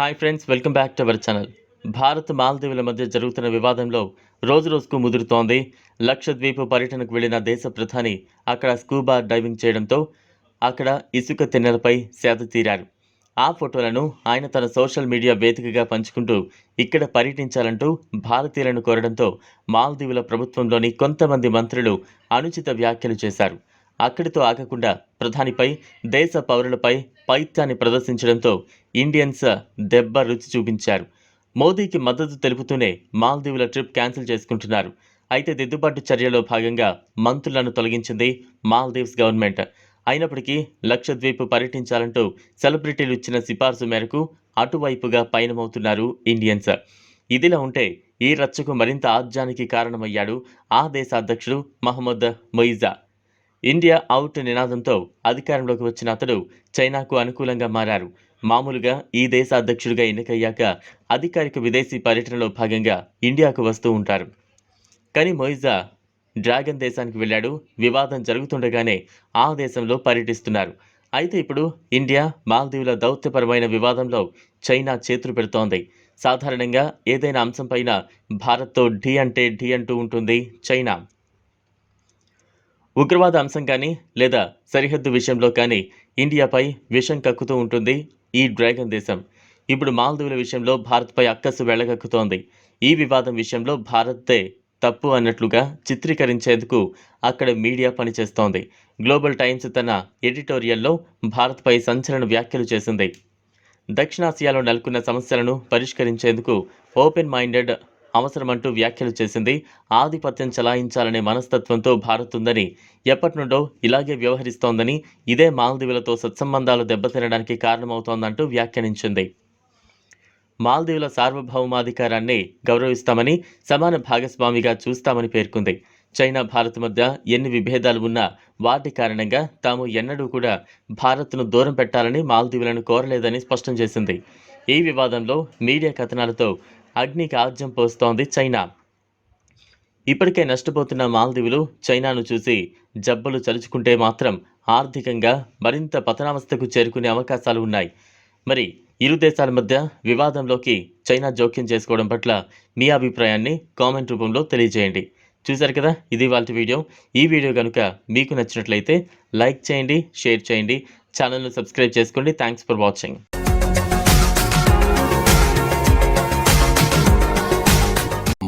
Hi friends welcome back to our channel. Bharat మాల్దీవుల మధ్య జరుగుతున్న వివాదంలో రోజు రోజుకు ముదురుతోంది. లక్షద్వీప్ పర్యటనకు వెళ్ళిన దేశ ప్రధాని అక్కడ స్కూబా డైవింగ్ చేయడంతో అక్కడ ఇసుక తిన్నెలపై సేద తీరారు. ఆ ఫోటోలను ఆయన తన సోషల్ మీడియా వేదికగా పంచుకుంటూ ఇక్కడ పర్యటించాలంటూ భారతీయులను కోరడంతో మాల్దీవుల ప్రభుత్వంలోని కొంతమంది మంత్రులు అనుచిత వ్యాఖ్యలు చేశారు. అక్కడితో ఆగకుండా ప్రధానిపై దేశ పౌరులపై పైత్యాన్ని ప్రదర్శించడంతో ఇండియన్స్ దెబ్బ రుచి చూపించారు. మోదీకి మద్దతు తెలుపుతూనే మాల్దీవుల ట్రిప్ క్యాన్సిల్ చేసుకుంటున్నారు. అయితే దిద్దుబాటు చర్యలో భాగంగా మంత్రులను తొలగించింది మాల్దీవ్స్ గవర్నమెంట్. అయినప్పటికీ లక్షద్వీప్ పర్యటించాలంటూ సెలబ్రిటీలు ఇచ్చిన సిఫార్సు మేరకు అటువైపుగా పయనమవుతున్నారు ఇండియన్స్. ఇదిలా ఉంటే ఈ రచ్చకు మరింత ఆజ్యానికి కారణమయ్యాడు ఆ దేశ అధ్యక్షుడు మహమ్మద్ మొయిజా. ఇండియా అవుట్ నినాదంతో అధికారంలోకి వచ్చిన అతడు చైనాకు అనుకూలంగా మారారు. మామూలుగా ఈ దేశ అధ్యక్షుడిగా ఎన్నికయ్యాక అధికారిక విదేశీ పర్యటనలో భాగంగా ఇండియాకు వస్తూ ఉంటారు. కానీ మొయిజా డ్రాగన్ దేశానికి వెళ్ళాడు. వివాదం జరుగుతుండగానే ఆ దేశంలో పర్యటిస్తున్నారు. అయితే ఇప్పుడు ఇండియా మాల్దీవుల దౌత్యపరమైన వివాదంలో చైనా చేతులు పెడుతోంది. సాధారణంగా ఏదైనా అంశంపైన భారత్తో ఢీ అంటే ఢీ అంటూ ఉంటుంది చైనా. ఉగ్రవాద అంశం కానీ లేదా సరిహద్దు విషయంలో కానీ ఇండియాపై విషం కక్కుతూ ఉంటుంది ఈ డ్రాగన్ దేశం. ఇప్పుడు మాల్దీవుల విషయంలో భారత్పై అక్కసు వెళ్ళగక్కుతోంది ఈ వివాదం విషయంలో భారత్తే తప్పు అన్నట్లుగా చిత్రీకరించేందుకు అక్కడ మీడియా పనిచేస్తోంది. గ్లోబల్ టైమ్స్ తన ఎడిటోరియల్లో భారత్పై సంచలన వ్యాఖ్యలు చేసింది. దక్షిణాసియాలో నెలకొన్న సమస్యలను పరిష్కరించేందుకు ఓపెన్ మైండెడ్ అవసరమంటూ వ్యాఖ్యలు చేసింది. ఆధిపత్యం చలాయించాలనే మనస్తత్వంతో భారత్ ఉందని ఎప్పటి నుండో ఇలాగే వ్యవహరిస్తోందని ఇదే మాల్దీవులతో సత్సంబంధాలు దెబ్బతినడానికి కారణమవుతోందంటూ వ్యాఖ్యానించింది. మాల్దీవుల సార్వభౌమాధికారాన్ని గౌరవిస్తామని సమాన భాగస్వామిగా చూస్తామని పేర్కొంది. చైనా భారత్ మధ్య ఎన్ని విభేదాలు ఉన్నా వాటి కారణంగా తాము ఎన్నడూ కూడా భారత్ను దూరం పెట్టాలని మాల్దీవులను కోరలేదని స్పష్టం చేసింది. ఈ వివాదంలో మీడియా కథనాలతో అగ్నికి ఆజ్యం పోస్తోంది చైనా. ఇప్పటికే నష్టపోతున్న మాల్దీవులు చైనాను చూసి జబ్బలు చలుచుకుంటే మాత్రం ఆర్థికంగా మరింత పతనావస్థకు చేరుకునే అవకాశాలు ఉన్నాయి. మరి ఇరు దేశాల మధ్య వివాదంలోకి చైనా జోక్యం చేసుకోవడం పట్ల మీ అభిప్రాయాన్ని కామెంట్ రూపంలో తెలియజేయండి. చూశారు కదా? ఇది వాళ్ళ వీడియో. ఈ వీడియో కనుక మీకు నచ్చినట్లయితే లైక్ చేయండి షేర్ చేయండి ఛానల్ను సబ్స్క్రైబ్ చేసుకోండి. Thanks for watching.